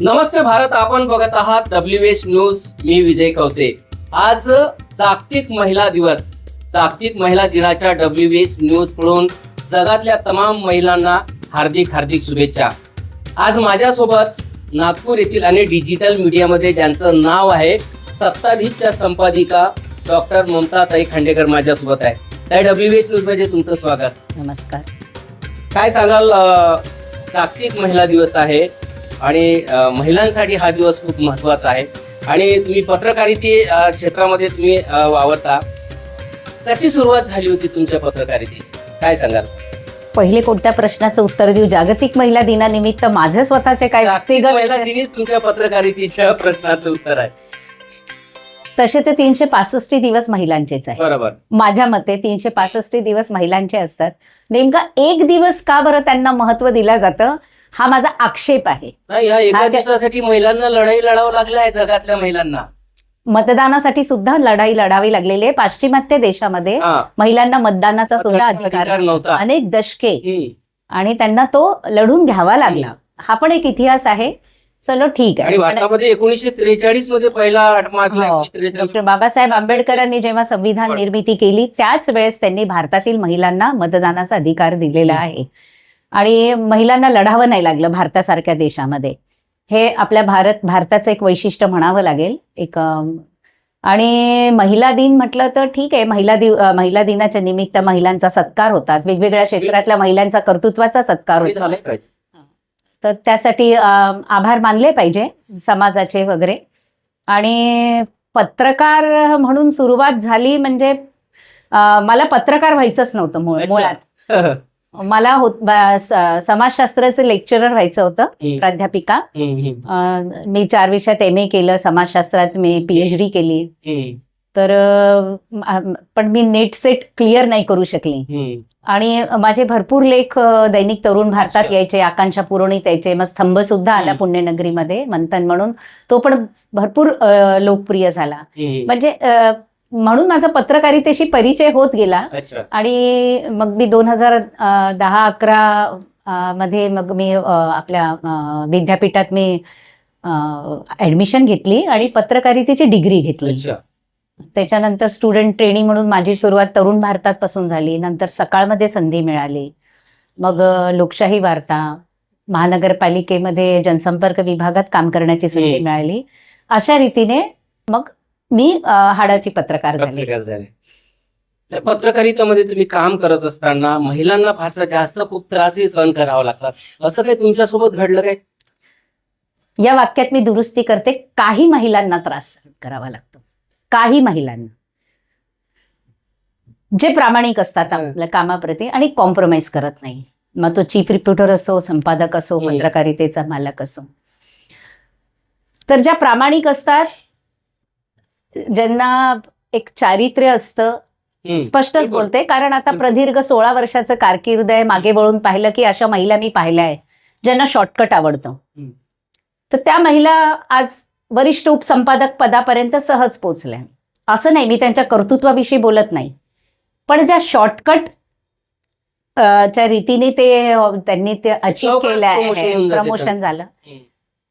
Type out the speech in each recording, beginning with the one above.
नमस्ते भारत आपण बघत आहात डब्ल्यू एच न्यूज मी विजय कवसे आज जागतिक महिला दिवस. जागतिक महिला दिनाच्या डब्ल्यू एच न्यूजकडून जगातल्या तमाम महिलांना हार्दिक हार्दिक शुभेच्छा. आज माझ्यासोबत नागपूर येथील आणि डिजिटल मीडियामध्ये ज्यांचं नाव आहे सत्ताधीशच्या संपादिका डॉक्टर ममता ताई खांडेकर माझ्यासोबत आहे. त्या डब्ल्यू एच न्यूजमध्ये तुमचं स्वागत. नमस्कार. काय सांगाल जागतिक महिला दिवस आहे? आणि महिलांसाठी हा दिवस खूप महत्त्वाचा आहे. आणि तुम्ही पत्रकारिते क्षेत्रामध्ये तुम्ही वावरता. कशी सुरुवात झाली होती तुमच्या पत्रकारितेची? काय सांगाल? पहिले कोणत्या प्रश्नाचं उत्तर देऊ? जागतिक महिला दिनानिमित्त माझे स्वतःचे काय महिला दिनीच तुमच्या पत्रकारितेच्या प्रश्नाचं उत्तर आहे. तसे ते तीनशे पासष्ट दिवस महिलांचेच आहे. बरोबर. माझ्या मते तीनशे पासष्ट दिवस महिलांचे असतात. नेमका एक दिवस का बरं त्यांना महत्त्व दिलं जातं? हा माझा आक्षेप आहे. नाही या एका हा, त्या- दिवसासाठी महिलांना लढाई लढावं लागलं आहे जगातल्या महिलांना. मतदानासाठी सुद्धा लढाई लढावी लागलेली आहे. पाश्चिमात्य देशामध्ये हा. महिलांना मतदानाचा सुद्धा अधिकार अधिकार नव्हता. अनेक दशके. हम्म. आणि त्यांना तो लढून घ्यावा लागला. हा पण एक इतिहास आहे. चलो ठीक आणि आहे. पण- भारतामध्ये एकोणीसशे त्रेचाळीसमध्ये पहिला हो. डॉक्टर बाबासाहेब आंबेडकरांनी जेव्हा संविधान पण- निर्मिती केली त्याच वेळेस त्यांनी भारतातील महिलांना मतदानाचा अधिकार दिलेला आहे. आणि महिलांना लढावं नाही लागलं भारतासारख्या देशामध्ये. हे आपल्या भारत भारताचं एक वैशिष्ट्य म्हणावं लागेल. एक आणि महिला दिन म्हटलं तर ठीक आहे. महिला दिव महिला दिनाच्या निमित्त महिलांचा सत्कार होतात. वेगवेगळ्या क्षेत्रातल्या महिलांचा कर्तृत्वाचा सत्कार होतो. तर त्यासाठी आभार मानले पाहिजे समाजाचे वगैरे. आणि पत्रकार म्हणून सुरुवात झाली म्हणजे मला पत्रकार व्हायचंच नव्हतं. मुळात. मला होत समाजशास्त्राचं लेक्चरर व्हायचं होतं. प्राध्यापिका मी चार विषयात एम ए केलं समाजशास्त्रात मी पीएच डी केली तर पण मी नेट सेट क्लिअर नाही करू शकली. आणि माझे भरपूर लेख दैनिक तरुण भारतात. यायचे आकांक्षा पुरवणीत यायचे मग स्तंभ सुद्धा आला. पुण्यनगरीमध्ये मंथन म्हणून तो पण भरपूर लोकप्रिय झाला. म्हणजे म्हणून माझा पत्रकारितेशी परिचय होत गेला. अच्छा. आणि मग मी दोन हजार दहा अकरा मध्ये मग मी आपल्या विद्यापीठात मी ऍडमिशन घेतली आणि पत्रकारितेची डिग्री घेतली. अच्छा. त्याच्यानंतर स्टुडंट ट्रेनिंग म्हणून माझी सुरुवात तरुण भारतात पासून झाली. नंतर सकाळमध्ये संधी मिळाली. मग लोकशाही वार्ता महानगरपालिकेमध्ये जनसंपर्क विभागात काम करण्याची संधी. मिळाली. अशा रीतीने मग मी हाडाची पत्रकार झाले. पत्रकार झाले. या पत्रकारितेमध्ये तुम्ही काम करत असताना महिलांना फारसा जास्त खूप त्रासही सहन करावा लागतात. असं काही तुमच्यासोबत घडलं काय? या वाक्यात मी दुरुस्ती करते. काही महिलांना त्रास सहन करावा लागतो. काही महिलांना. जे प्रामाणिक असतात. आपल्या कामाप्रती आणि कॉम्प्रोमाइज करत नाही. मग तो चीफ रिपोर्टर असो संपादक असो. पत्रकारितेचा मालक असो. तर ज्या प्रामाणिक असतात ज्यांना एक चारित्र्य असतं. स्पष्टच. बोलते कारण आता. प्रदीर्घ सोळा वर्षाचं कारकीर्द आहे मागे वळून पाहिलं की अशा महिला मी पाहिल्या आहे ज्यांना शॉर्टकट आवडतं. तर त्या महिला आज वरिष्ठ उपसंपादक पदापर्यंत सहज पोचल्या असं नाही मी त्यांच्या कर्तृत्वाविषयी बोलत नाही पण ज्या शॉर्टकट च्या रीतीने ते त्यांनी ते अचीव केलं आहे प्रमोशन. झालं.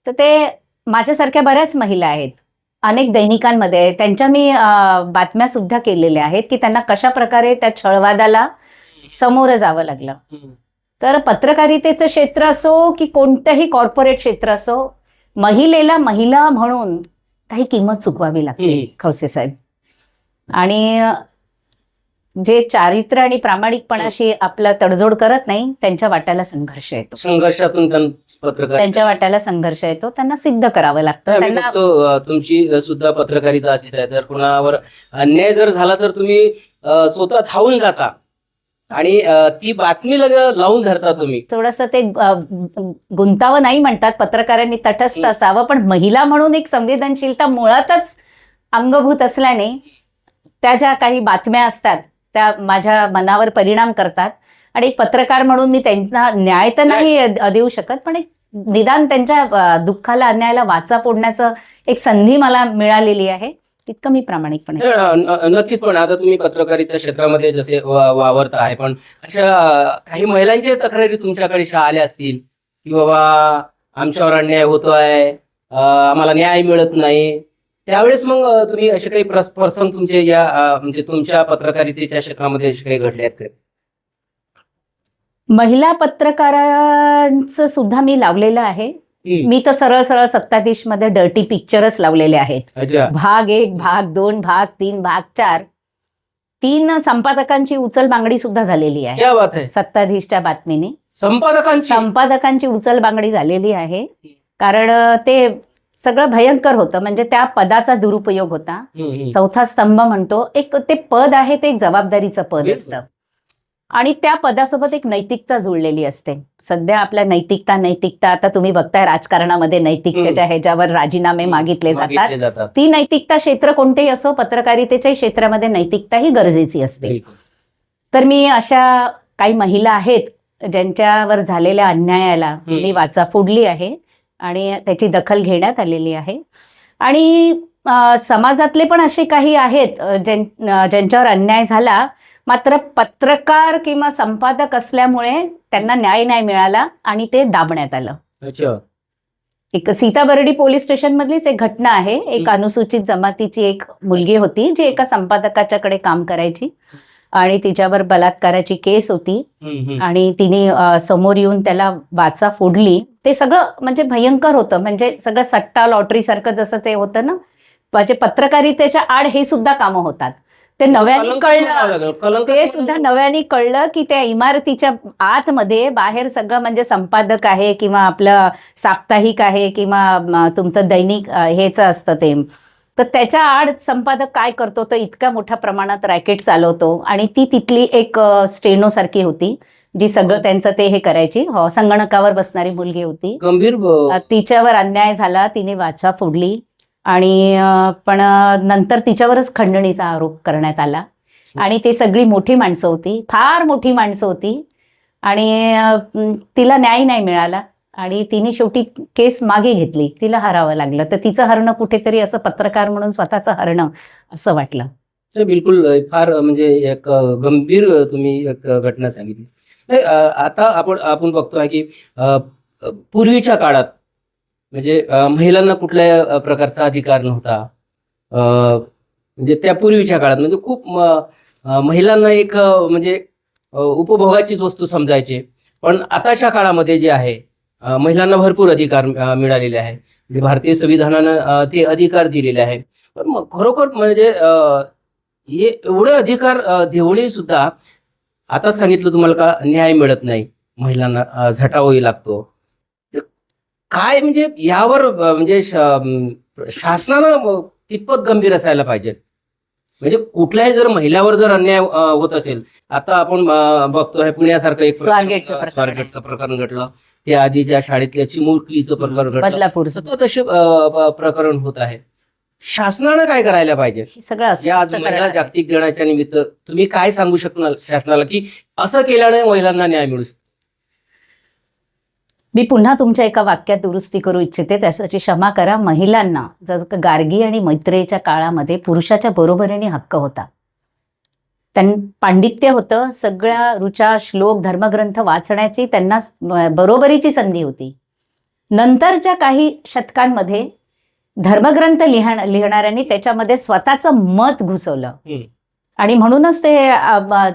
तर ते माझ्यासारख्या बऱ्याच महिला आहेत अनेक दैनिकांमध्ये त्यांच्या मी बातम्या सुद्धा केलेल्या आहेत की त्यांना कशा प्रकारे त्या छळवादाला समोरं जावं लागलं. तर पत्रकारितेचं क्षेत्र असो की कोणतंही कॉर्पोरेट क्षेत्र असो महिलेला महिला म्हणून काही किंमत चुकवावी लागते. खवसे साहेब आणि जे चारित्र्य आणि प्रामाणिकपणाशी आपला तडजोड करत नाही त्यांच्या वाट्याला संघर्ष येतो संघर्षातून पत्रकार त्यांच्या वाट्याला संघर्ष येतो त्यांना सिद्ध करावं लागतं. त्यांना अ, तुमची सुद्धा पत्रकारिता अशीच आहे. तर कुणावर अन्याय जर झाला तर तुम्ही स्वतः धावून जाता. आणि ती बातमी लावून धरता तुम्ही. थोडस ते गुंतावं नाही म्हणतात. पत्रकारांनी तटस्थ. असावं. पण महिला म्हणून एक संवेदनशीलता मुळातच अंगभूत असल्याने त्या ज्या काही बातम्या असतात त्या माझ्या मनावर परिणाम करतात. आणि एक पत्रकार म्हणून मी त्यांना न्याय तर नाही. देऊ शकत पण एक निदान त्यांच्या दुःखाला अन्यायाला वाचा फोडण्याचं एक संधी मला मिळालेली आहे. तितकं मी प्रामाणिकपणे नक्कीच पण आता तुम्ही पत्रकारिता क्षेत्रामध्ये जसे वावरता आहे पण अशा काही महिलांच्या तक्रारी तुमच्याकडे आल्या असतील? की बाबा आमच्यावर अन्याय होतो आहे आम्हाला न्याय मिळत नाही. त्यावेळेस मग तुम्ही असे काही प्रसंग तुमचे या म्हणजे तुमच्या पत्रकारितेच्या क्षेत्रामध्ये असे काही घडले आहेत महिला पत्रकारांचं सुद्धा मी लावलेलं आहे. मी तर सरळ सरळ सत्ताधीशमध्ये डर्टी पिक्चरच लावलेले आहेत. भाग एक भाग दोन भाग तीन भाग चार तीन संपादकांची उचल बांगडी सुद्धा झालेली आहे. क्या बात आहे. सत्ताधीशच्या बातमीने. संपादकांची? संपादकांची उचल बांगडी झालेली आहे. कारण ते सगळं भयंकर होतं. म्हणजे त्या पदाचा दुरुपयोग होता. चौथा स्तंभ म्हणतो. एक ते पद आहे ते एक जबाबदारीचं पद. असतं. आणि त्या पदासोबत एक नैतिकता जुळलेली असते. सध्या आपल्या नैतिकता नैतिकता आता तुम्ही बघताय राजकारणामध्ये नैतिकतेच्या ह्याच्यावर राजीनामे मागितले जातात. ती नैतिकता क्षेत्र कोणतेही असो पत्रकारितेच्याही क्षेत्रामध्ये नैतिकता ही गरजेची असते. तर मी अशा काही महिला आहेत ज्यांच्यावर झालेल्या अन्यायाला. मी वाचा फोडली आहे आणि त्याची दखल घेण्यात आलेली आहे. आणि समाजातले पण असे काही आहेत ज्यांच्यावर अन्याय झाला मात्र पत्रकार किंवा संपादक असल्यामुळे त्यांना न्याय नाही मिळाला आणि ते दाबण्यात आलं. अच्छा. एक सीताबर्डी पोलीस स्टेशन मधलीच एक घटना आहे. एक. अनुसूचित जमातीची एक मुलगी होती जी एका संपादकाच्याकडे काम करायची आणि तिच्यावर बलात्काराची केस होती. आणि तिने समोर येऊन त्याला वाचा फोडली. ते सगळं म्हणजे भयंकर होतं. म्हणजे सगळं सट्टा लॉटरी सारखं जसं ते होतं ना म्हणजे पत्रकारितेच्या आड हे सुद्धा कामं होतात. ते नव्याने कळलं. ते सुद्धा. नव्याने कळलं की त्या इमारतीच्या आतमध्ये बाहेर सगळं म्हणजे संपादक आहे किंवा आपलं साप्ताहिक आहे किंवा तुमचं दैनिक हेच असतं ते. तर त्याच्या आड संपादक काय करतो? तर इतक्या मोठ्या प्रमाणात रॅकेट चालवतो आणि ती तिथली एक स्टेनो सारखी होती जी सगळं त्यांचं ते हे करायची. हो संगणकावर बसणारी मुलगी होती. गंभीर तिच्यावर अन्याय झाला. तिने वाचा फोडली. आणि पण नंतर तिच्यावरच खंडणीचा आरोप करण्यात आला. आणि ते सगळी मोठी माणसं होती फार मोठी माणसं होती. आणि तिला न्याय नाही मिळाला. आणि तिने शेवटी केस मागे घेतली तिला हरावं लागलं. तर तिचं हरणं कुठेतरी असं पत्रकार म्हणून स्वतःचं हरणं असं वाटलं. बिलकुल फार म्हणजे एक गंभीर तुम्ही एक घटना सांगितली. नाही, आता आपण आपण बघतोय की पूर्वीच्या काळात म्हणजे महिलांना कुठल्या प्रकारचा अधिकार नव्हता. म्हणजे त्या पूर्वीच्या काळात म्हणजे खूप महिलांना एक म्हणजे उपभोगाचीच वस्तू समजायचे. पण आताच्या काळामध्ये जे आहे महिलांना भरपूर अधिकार मिळालेले आहे म्हणजे भारतीय संविधानानं ते अधिकार दिलेले आहे पण मग खरोखर म्हणजे हे एवढे अधिकार देऊनही सुद्धा आता सांगितलं तुम्हाला का न्याय मिळत नाही? महिलांना झटावही लागतो. काय म्हणजे यावर म्हणजे शासनानं कितपत गंभीर असायला पाहिजे? म्हणजे कुठल्याही जर महिलावर जर अन्याय होत असेल आता आपण बघतोय पुण्यासारखं एक स्वारगेटचं प्रकरण घडलं. त्या आधीच्या शाळेतल्या चिमुकलीचं प्रकरण घडलं. सतत असे प्रकरण होत आहे. शासनानं काय करायला पाहिजे? सगळं महिला. जागतिक दिनाच्या निमित्त तुम्ही काय सांगू शकणार शासनाला की असं केल्याने महिलांना न्याय मिळू शकतो? मी पुन्हा तुमच्या एका वाक्यात दुरुस्ती करू इच्छिते. त्यासाठी क्षमा करा. महिलांना जर गार्गी आणि मैत्रेच्या काळामध्ये पुरुषाच्या बरोबरीने हक्क होता. त्यां पांडित्य होतं. सगळ्या ऋचा श्लोक धर्मग्रंथ वाचण्याची त्यांना बरोबरीची संधी होती. नंतरच्या काही शतकांमध्ये धर्मग्रंथ लिहण लिहिणाऱ्यांनी त्याच्यामध्ये स्वतःचं मत घुसवलं. आणि म्हणूनच ते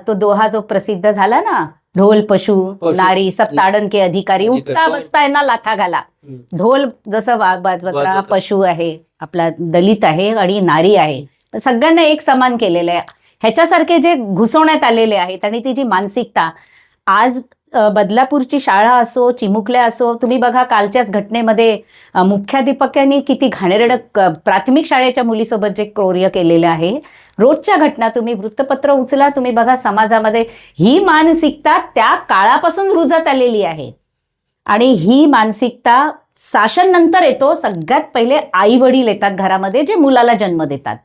तो दोहा जो प्रसिद्ध झाला ना ढोल पशु पशु. नारी सब ताडन के अधिकारी अधिकारी. उठता बसता यांना लाथा घाला हम्म. ढोल जसं वा- वाजवतं. पशु आहे आपला दलित आहे आणि नारी आहे सगळ्यांना एक समान केलेलं आहे ह्याच्यासारखे जे घुसवण्यात आलेले आहेत आणि ती जी मानसिकता आज अ, बदलापूरची शाळा असो चिमुकल्या असो तुम्ही बघा कालच्याच घटनेमध्ये अ, मुख्याध्यापकांनी किती घाणेरडं क- प्राथमिक शाळेच्या मुलीसोबत जे क्रोर्य केलेलं आहे रोजच्या घटना तुम्ही वृत्तपत्र उचला तुम्ही बघा समाजामध्ये ही मानसिकता त्या काळापासून रुजत आलेली आहे. आणि ही मानसिकता शासन नंतर येतो सगळ्यात पहिले आई वडील येतात घरामध्ये जे मुलाला जन्म देतात.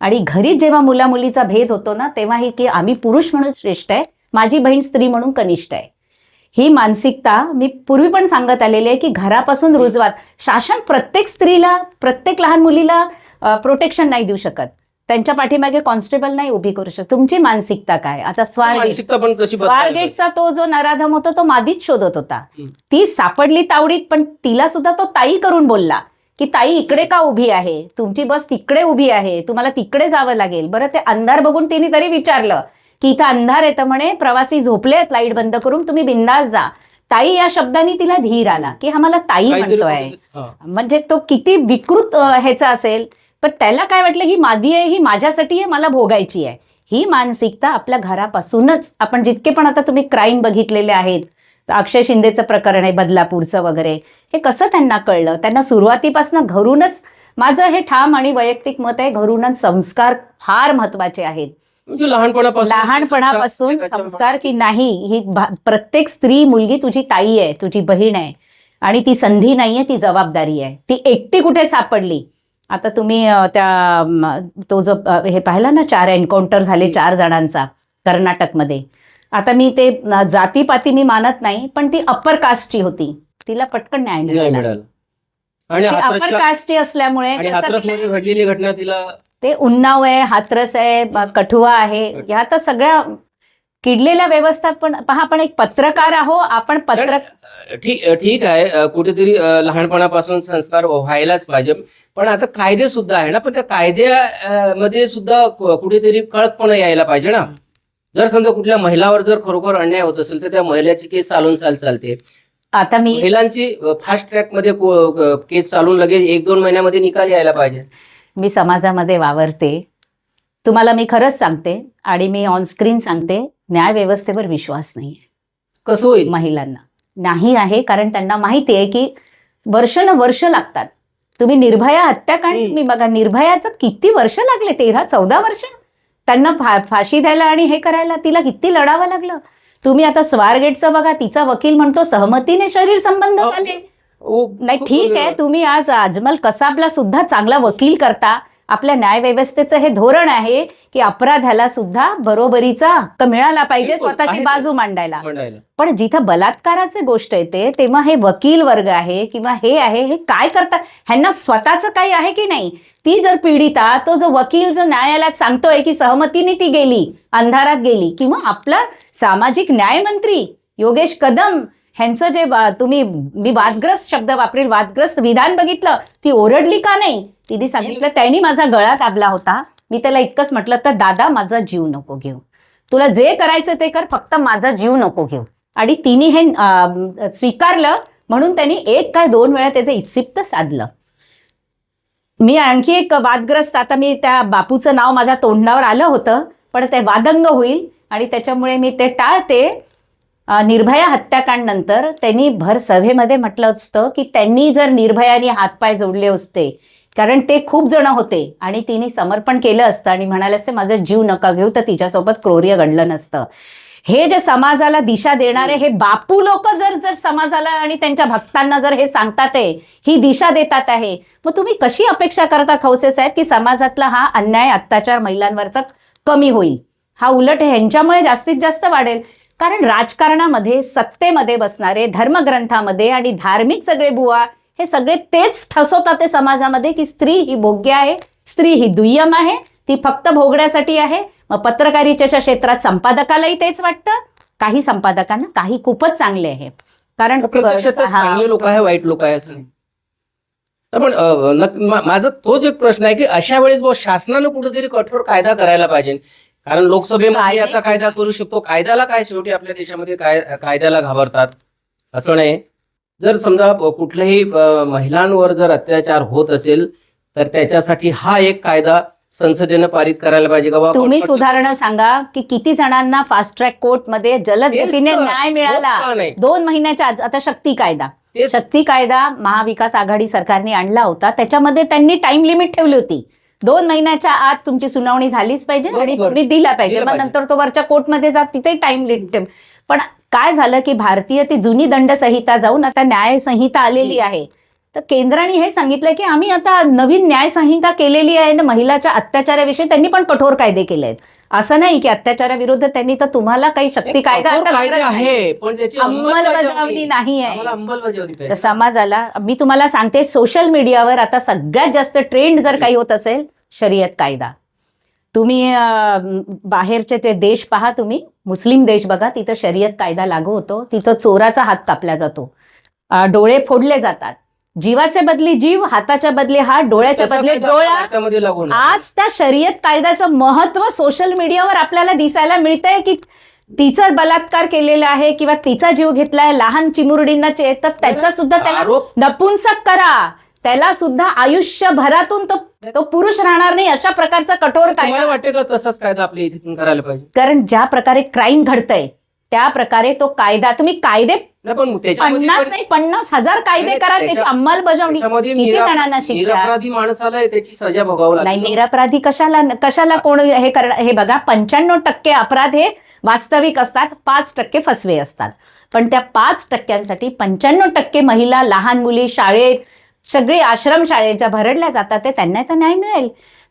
आणि घरी जेव्हा मुला मुलीचा भेद होतो ना तेव्हा ही की आम्ही पुरुष म्हणून श्रेष्ठ आहे माझी बहीण स्त्री म्हणून कनिष्ठ आहे. ही मानसिकता मी पूर्वी पण सांगत आलेली आहे की घरापासून रुजवात. शासन प्रत्येक स्त्रीला प्रत्येक लहान मुलीला प्रोटेक्शन नाही देऊ शकत. त्यांच्या पाठीमागे कॉन्स्टेबल नाही उभी करू शकत. तुमची मानसिकता काय? आता स्वारगेट मानसिकता पण कशी बदलायला पाहिजे. स्वारगेटचा तो जो नराधम होता तो मादीच शोधत होता. हम्म. ती सापडली तावडीत पण तिला सुद्धा तो ताई करून बोलला की ताई इकडे का उभी आहे? तुमची बस तिकडे उभी आहे. तुम्हाला तिकडे जावं लागेल. बरं ते अंधार बघून तिने तरी विचारलं की इथं अंधार येतं म्हणे प्रवासी झोपलेत लाइट बंद करून तुम्ही बिंदास जा. ताई या शब्दाने तिला धीर आला की हा मला ताई म्हणतोय. हा. म्हणजे तो किती विकृत अ, ह्याचा असेल. पण त्याला काय वाटलं ही मादी आहे ही माझ्यासाठी आहे मला भोगायची आहे. ही मानसिकता आपल्या घरापासूनच आपण जितके पण आता तुम्ही क्राईम बघितलेले आहेत अक्षय शिंदेचं प्रकरण आहे बदलापूरचं वगैरे हे कसं त्यांना कळलं? त्यांना सुरुवातीपासून घरूनच माझं हे ठाम आणि वैयक्तिक मत आहे घरूनच संस्कार फार महत्त्वाचे आहेत. म्हणजे लहानपणापासून लहानपणापासून संस्कार की नाही ही प्रत्येक स्त्री मुलगी तुझी ताई आहे तुझी बहीण आहे आणि ती संधी नाहीये ती जबाबदारी आहे. ती एकटी कुठे सापडली? आता तुम्ही त्या तो जो हे पाहिला ना चार एन्काउंटर झाले चार जणांचा कर्नाटकमध्ये. आता मी ते जातीपाती मी मानत नाही पण ती अप्पर कास्टची होती. तिला पटकन न्याय मिळाला. आणि अप्पर कास्टची असल्यामुळे घटना तिला ते उन्नाव आहे हाथरस आहे कठुआ आहे ह्या तर सगळ्या किडलेल्या व्यवस्थापन पहा आपण एक पत्रकार आहो आपण पत्र ठीक ठीक आहे. कुठेतरी लहानपणापासून संस्कार व्हायलाच पाहिजे. पण आता कायदे सुद्धा आहे ना पण त्या कायद्या अ, मध्ये सुद्धा कुठेतरी कळतपणा यायला पाहिजे ना. जर समजा कुठल्या महिलावर जर खरोखर अन्याय होत असेल तर त्या महिलेची केस चालून चाल चालते. आता मी महिलांची फास्ट ट्रॅकमध्ये केस चालून लगेच एक दोन महिन्यामध्ये निकाल यायला पाहिजे. मी समाजामध्ये वावरते. तुम्हाला मी खरंच सांगते आणि मी ऑनस्क्रीन सांगते. न्यायव्यवस्थेवर विश्वास नाही कसं होईल? महिलांना. नाही आहे कारण त्यांना माहिती आहे की वर्ष न वर्ष लागतात. तुम्ही निर्भया हत्याकांड. तुम्ही बघा निर्भयाचं किती वर्ष लागले? तेरा चौदा वर्ष? त्यांना फा फाशी द्यायला आणि हे करायला तिला किती लढावं लागलं? तुम्ही आता स्वारगेटचं बघा तिचा वकील म्हणतो सहमतीने शरीर संबंध. झाले. नाही ठीक आहे तुम्ही आज अजमल कसाबला सुद्धा चांगला वकील करता. आपल्या न्यायव्यवस्थेचं हे धोरण आहे की अपराध्याला सुद्धा बरोबरीचा हक्क मिळाला पाहिजे स्वतःची. बाजू मांडायला मांडायला. पण जिथं बलात्काराची गोष्ट येते तेव्हा हे वकील वर्ग आहे किंवा हे आहे हे काय करतात ह्यांना स्वतःचं काही आहे की नाही ती जर पीडिता तो जो वकील जो न्यायालयात सांगतोय की सहमतीने ती गेली अंधारात गेली किंवा आपला सामाजिक न्यायमंत्री योगेश कदम ह्यांचं जे तुम्ही मी वादग्रस्त शब्द वापरेल वादग्रस्त विधान बघितलं ती ओरडली का नाही? तिने सांगितलं त्यांनी माझा गळा दाबला होता. मी त्याला इतकंच म्हटलं तर दादा माझा जीव नको घेऊ. तुला जे करायचं ते कर फक्त माझा जीव नको घेऊ. आणि तिने हे स्वीकारलं म्हणून त्यांनी एक काय दोन वेळा त्याचं इत्सिप्त साधलं. मी आणखी एक वादग्रस्त आता मी त्या बापूचं नाव माझ्या तोंडावर आलं होतं पण ते वादंग होईल आणि त्याच्यामुळे मी ते टाळते. निर्भया हत्याकांड नंतर त्यांनी भर सभेमध्ये म्हटलं असतं की त्यांनी जर निर्भयाने हातपाय जोडले असते कारण ते खूप जण होते आणि तिने समर्पण केलं असतं आणि म्हणाले असते माझं जीव नका घेऊ तर तिच्यासोबत क्रोर्य घडलं नसतं. हे जे समाजाला दिशा देणारे हे बापू लोक जर जर समाजाला आणि त्यांच्या भक्तांना जर हे सांगतात आहे ही दिशा देतात आहे मग तुम्ही कशी अपेक्षा करता खवसे साहेब की समाजातला हा अन्याय अत्याचार महिलांवरचा कमी होईल? हा उलट ह्यांच्यामुळे जास्तीत जास्त वाढेल. कारण राजकारणामध्ये सत्तेमध्ये बसणारे धर्मग्रंथामध्ये आणि धार्मिक सगळे बुवा हे सगळे तेच ठसवतात ते समाजामध्ये की स्त्री ही भोग्य आहे स्त्री ही दुय्यम आहे ती फक्त भोगण्यासाठी आहे. मग पत्रकारितेच्या क्षेत्रात संपादकालाही तेच वाटतं. काही संपादकांना काही खूपच चांगले आहे. कारण हा, चांगले लोक आहे वाईट लोक आहे असं. पण माझा तोच एक प्रश्न आहे की अशा वेळेस शासनानं कुठेतरी कठोर कायदा करायला पाहिजे. कारण लोकसभेमध्ये याचा कायदा करू शकतो. कायद्याला काय शेवटी आपल्या देशामध्ये काय कायद्याला घाबरतात? असं नाही. जर समजा कुठल्याही महिलांवर जर अत्याचार होत असेल तर त्याच्यासाठी हा एक कायदा संसदेनं पारित करायला पाहिजे का? तुम्ही सुधारणा सांगा की किती जणांना फास्ट ट्रॅक कोर्टमध्ये जलद तेच गतीने. न्याय मिळाला? दोन महिन्याच्या आत आता शक्ती कायदा. शक्ती कायदा महाविकास आघाडी सरकारने आणला होता. त्याच्यामध्ये त्यांनी टाइम लिमिट ठेवली होती. दोन महिन्याच्या आत तुमची सुनावणी झालीच पाहिजे आणि बरोबर. तुम्ही दिला पाहिजे. दिलं मग पाहिजे. नंतर तो वरच्या कोर्टमध्ये जात तिथे टाइम लिमिट पण काय झालं की भारतीय ती जुनी दंड संहिता जाऊन आता न्याय संहिता आलेली आहे. तर केंद्राने हे सांगितलं की आम्ही आता नवीन न्याय संहिता केलेली आहे आणि महिलाच्या अत्याचाराविषयी त्यांनी पण कठोर कायदे केले आहेत असं नाही की अत्याचाराविरुद्ध त्यांनी तर तुम्हाला काही शक्ती कायदा. आहे पण अंमलबजावणी नाही आहे. तर समाजाला मी तुम्हाला सांगते सोशल मीडियावर आता सगळ्यात जास्त ट्रेंड जर काही होत असेल शर्यत कायदा. तुम्ही बाहेरचे ते देश पहा तुम्ही मुस्लिम देश बघा तिथं शर्यत कायदा लागू होतो तिथं चोराचा हात कापला जातो. डोळे फोडले जातात. जीवाच्या बदली जीव हाताच्या बदली हात डोळ्याच्या बदली कायदा डोळा. भारतामध्ये लागू नाही. आज त्या शर्यत कायद्याचं महत्त्व सोशल मीडियावर आपल्याला दिसायला मिळतंय की तिचा बलात्कार केलेला आहे किंवा तिचा जीव घेतलाय लहान चिमुरडींना तर त्याचा सुद्धा त्याला नपुंसक करा. त्याला सुद्धा आयुष्यभरातून तो तो पुरुष राहणार नाही अशा प्रकारचा कठोर कायदा वाटते का तसाच कायदा आपल्या इथे करायला पाहिजे? कारण ज्या प्रकारे क्राईम घडतंय त्या प्रकारे तो कायदा तुम्ही कायदे नाही पण त्याच्यामध्ये पन्नास पण- नाही पन्नास हजार कायदे नाही, करा त्याची त्याच्या- अंमलबजावणी. त्याच्यामध्ये किती निरा- जणांना शिक्षा. निरपराधी माणसाला त्याची सजा भोगावं नाही लागते. निरपराधी कशाला कशाला कोण हे कर हे बघा पंच्याण्णव टक्के अपराध हे वास्तविक असतात पाच टक्के फसवे असतात. पण त्या पाच टक्क्यांसाठी पंच्याण्णव टक्के महिला लहान मुली शाळेत सगळे आश्रम शाळेत ज्या भरडल्या जातात ते त्यांना तर न्याय मिळेल.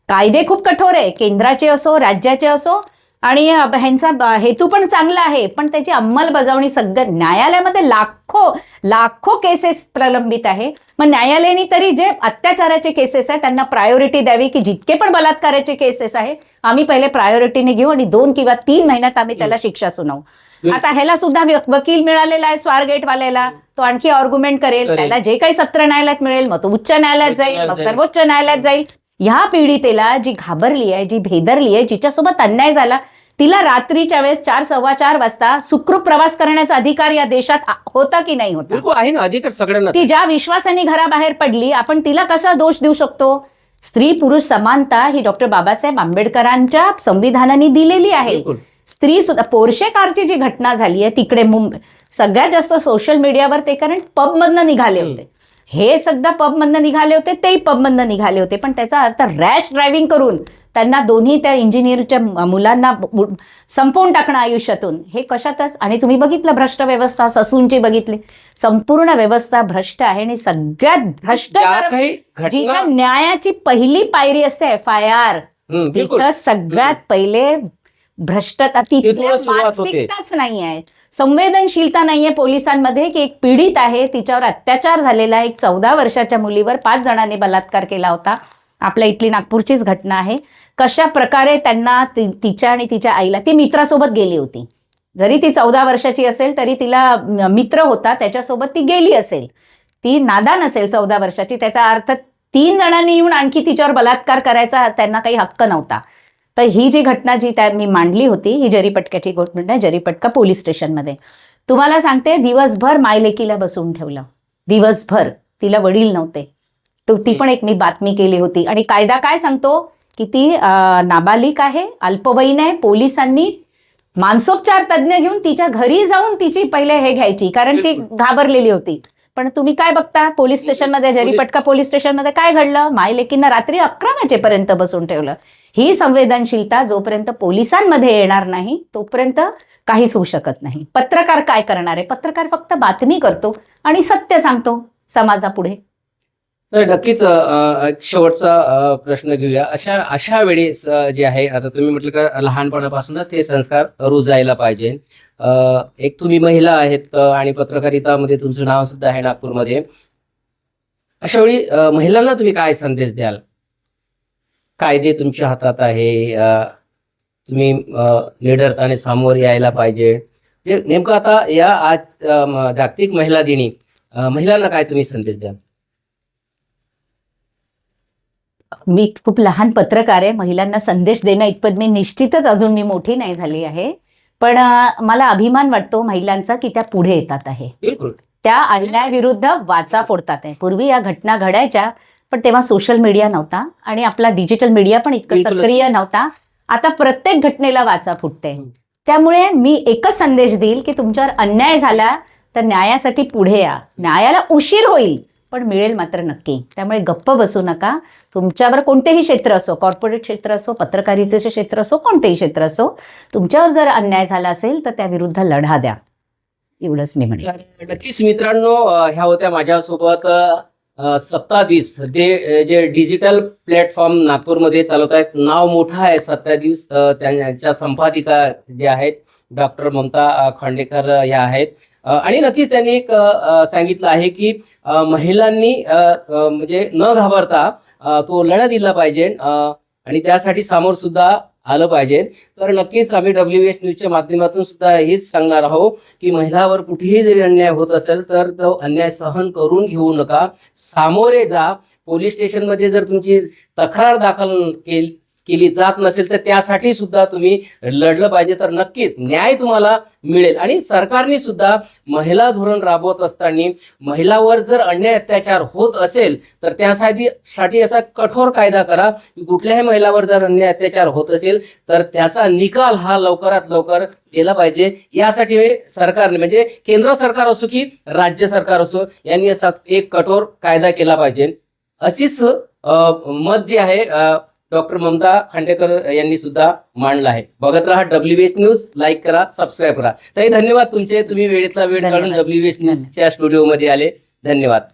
कायदे खूप कठोर आहे. केंद्राचे असो राज्याचे असो आणि ह्यांचा हेतू पण चांगला आहे पण त्याची अंमलबजावणी सगळं न्यायालयामध्ये लाखो लाखो केसेस प्रलंबित आहे. मग न्यायालयाने तरी जे अत्याचाराचे केसेस आहे त्यांना प्रायोरिटी द्यावी की जितके पण बलात्काराचे केसेस आहे आम्ही पहिले प्रायोरिटीने घेऊ आणि दोन किंवा तीन महिन्यात आम्ही त्याला शिक्षा सुनावू. आता ह्याला सुद्धा वक- वकील मिळालेला आहे स्वारगेट वाल्याला तो आणखी आर्ग्युमेंट करेल. त्याला जे काही सत्र न्यायालयात मिळेल मग तो उच्च न्यायालयात जाईल मग. सर्वोच्च न्यायालयात जाईल. ह्या पीडितेला जी घाबरली आहे जी भेदरली आहे जिच्यासोबत अन्याय झाला तिला रात्रीच्या वेळेस चार सव्वा चार वाजता सुखरूप प्रवास करण्याचा अधिकार या देशात होता की नाही होता? बिलकुल आहे ना अधिकार सगळ्यांना ती ज्या विश्वासाने घराबाहेर पडली आपण तिला कसा दोष देऊ शकतो? स्त्री पुरुष समानता ही डॉक्टर बाबासाहेब आंबेडकरांच्या संविधानाने दिलेली आहे. स्त्री सुद्धा पोर्शे कारची जी घटना झाली आहे तिकडे मुंबई सगळ्यात जास्त सोशल मीडियावर ते कारण पबमधनं निघाले. होते. हे सध्या पबमधनं निघाले होते तेही पबमधनं निघाले होते. पण त्याचा अर्थ रॅश ड्रायव्हिंग करून त्यांना दोन्ही त्या इंजिनिअरच्या मुलांना संपवून टाकणं आयुष्यातून. हे कशातच आणि तुम्ही बघितलं भ्रष्ट व्यवस्था ससूनची बघितली. संपूर्ण व्यवस्था भ्रष्ट आहे आणि सगळ्यात भ्रष्ट जिथं न्यायाची पहिली पायरी असते एफ आय आर तिथं सगळ्यात पहिले भ्रष्टता तिथल्या. मानसिकताच नाही आहे संवेदनशीलता नाहीये पोलिसांमध्ये की एक पीडित आहे तिच्यावर अत्याचार झालेला एक चौदा वर्षाच्या मुलीवर पाच जणांनी बलात्कार केला होता. आपल्या इथली नागपूरचीच घटना आहे. कशा प्रकारे त्यांना तिच्या आणि तिच्या आईला ती मित्रासोबत गेली होती. जरी ती चौदा वर्षाची असेल तरी तिला मित्र होता त्याच्यासोबत ती गेली असेल. ती नादान असेल चौदा वर्षाची त्याचा अर्थ तीन जणांनी येऊन आणखी तिच्यावर बलात्कार करायचा त्यांना काही हक्क नव्हता. तर ही जी घटना जी त्या मी मांडली होती ही जरीपटक्याची घटना जरीपटका पोलीस स्टेशनमध्ये. तुम्हाला सांगते दिवसभर मायलेकीला बसवून ठेवलं. दिवसभर. तिला वडील नव्हते. तो ती पण एक मी बातमी केली होती. आणि कायदा काय सांगतो की ती नाबालिक आहे अल्पवयीन आहे पोलिसांनी मानसोपचार तज्ज्ञ घेऊन तिच्या घरी जाऊन तिची पहिले हे घ्यायची कारण ती घाबरलेली होती. पण तुम्ही काय बघता? पोलीस स्टेशनमध्ये जरीपटका पोलीस स्टेशनमध्ये काय घडलं? मायलेकींना रात्री अकरा वाजेपर्यंत बसून ठेवलं. ही संवेदनशीलता जोपर्यंत पोलिसांमध्ये येणार नाही तोपर्यंत काहीच होऊ शकत नाही. पत्रकार काय करणार आहे? पत्रकार फक्त बातमी करतो आणि सत्य सांगतो समाजापुढे. नक्कीच एक शेवटचा प्रश्न घेऊया. अशा अशा वेळेस जे आहे आता तुम्ही म्हटलं का लहानपणापासूनच ते संस्कार रुजायला पाहिजे. एक तुम्ही महिला आहेत आणि पत्रकारितामध्ये तुमचं नाव सुद्धा आहे नागपूरमध्ये. अशा वेळी महिलांना तुम्ही काय संदेश द्याल? कायदे तुमच्या हातात आहे तुम्ही निडरताने सामोर यायला पाहिजे. म्हणजे नेमकं आता या आज जागतिक महिला दिनी महिलांना काय तुम्ही संदेश द्याल? मी खूप लहान पत्रकार आहे महिलांना संदेश देणं इतपत मी निश्चितच अजून मी मोठी नाही झाली आहे. पण मला अभिमान वाटतो महिलांचा की त्या पुढे येतात आहे. त्या अन्यायाविरुद्ध वाचा फोडतात आहे. पूर्वी या घटना घडायच्या पण तेव्हा सोशल मीडिया नव्हता आणि आपला डिजिटल मीडिया पण इतकं. सक्रिय नव्हता. आता प्रत्येक घटनेला वाचा फुटते. त्यामुळे मी एकच संदेश देईल की तुमच्यावर अन्याय झाला तर न्यायासाठी पुढे या. न्यायाला उशीर होईल. पण मिळेल मात्र नक्की. त्यामुळे गप्प बसू नका. तुमच्यावर कोणतेही क्षेत्र असो कॉर्पोरेट क्षेत्र असो पत्रकारितेचे क्षेत्र असो कोणतेही क्षेत्र असो तुमच्यावर जर अन्याय झाला असेल तर त्याविरुद्ध लढा द्या. एवढंच मी म्हणेन. नक्कीच मित्रांनो ह्या होत्या माझ्यासोबत अ, सत्ताधीश. जे डिजिटल प्लॅटफॉर्म नागपूरमध्ये चालवत आहेत नाव मोठं आहे सत्ताधीश त्यांच्या संपादिका जे आहेत डॉक्टर ममता खांडेकर या आहेत. आणि नक्कीच त्यांनी एक सांगितलं आहे की महिलांनी म्हणजे न घाबरता तो लढा दिला पाहिजे आणि त्यासाठी समोर सुद्धा आलं पाहिजे. तर नक्कीच आम्ही डब्ल्यू एस न्यूजच्या माध्यमातून सुद्धा हेच सांगणार आहोत की महिलावर कुठेही जरी अन्याय होत असेल तर तो अन्याय सहन करून घेऊ नका. सामोरे जा. पोलीस स्टेशनमध्ये जर तुमची तक्रार दाखल केली केली जात नसेल तर त्यासाठी सुद्धा तुम्ही लढलं पाहिजे. तर नक्कीच न्याय तुम्हाला मिळेल. आणि सरकारने सुद्धा महिला धोरण राबवत असताना महिलावर जर अन्याय अत्याचार होत असेल तर त्यासाठी साठी असा कठोर कायदा करा की कुठल्याही महिलावर जर अन्याय अत्याचार होत असेल तर त्याचा निकाल हा लवकरात लवकर दिला पाहिजे. यासाठी सरकारने म्हणजे केंद्र सरकार असो की राज्य सरकार असो यांनी असा एक कठोर कायदा केला पाहिजे. अशीच मत जे आहे डॉक्टर ममता खांडेकर यांनी सुद्धा मांडलं आहे. बघत राहा डब्ल्यू एच न्यूज लाईक करा सबस्क्राईब करा. ताई धन्यवाद तुमचे. तुम्ही वेळेतला वेळ काढून. डब्ल्यू एच न्यूजच्या स्टुडिओमध्ये आले. धन्यवाद.